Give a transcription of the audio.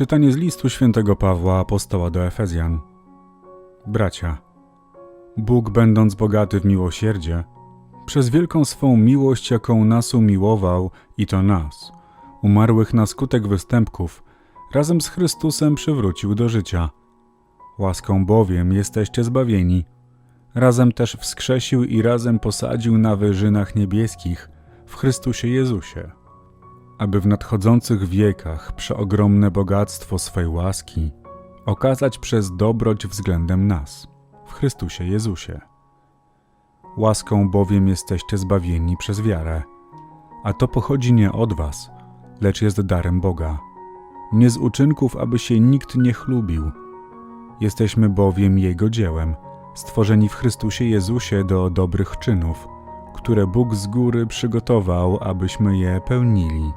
Czytanie z listu świętego Pawła apostoła do Efezjan. Bracia, Bóg, będąc bogaty w miłosierdzie, przez wielką swą miłość, jaką nas umiłował, i to nas, umarłych na skutek występków, razem z Chrystusem przywrócił do życia. Łaską bowiem jesteście zbawieni. Razem też wskrzesił i razem posadził na wyżynach niebieskich w Chrystusie Jezusie aby w nadchodzących wiekach przeogromne bogactwo swej łaski okazać przez dobroć względem nas, w Chrystusie Jezusie. Łaską bowiem jesteście zbawieni przez wiarę, a to pochodzi nie od was, lecz jest darem Boga, nie z uczynków, aby się nikt nie chlubił. Jesteśmy bowiem Jego dziełem, stworzeni w Chrystusie Jezusie do dobrych czynów, które Bóg z góry przygotował, abyśmy je pełnili.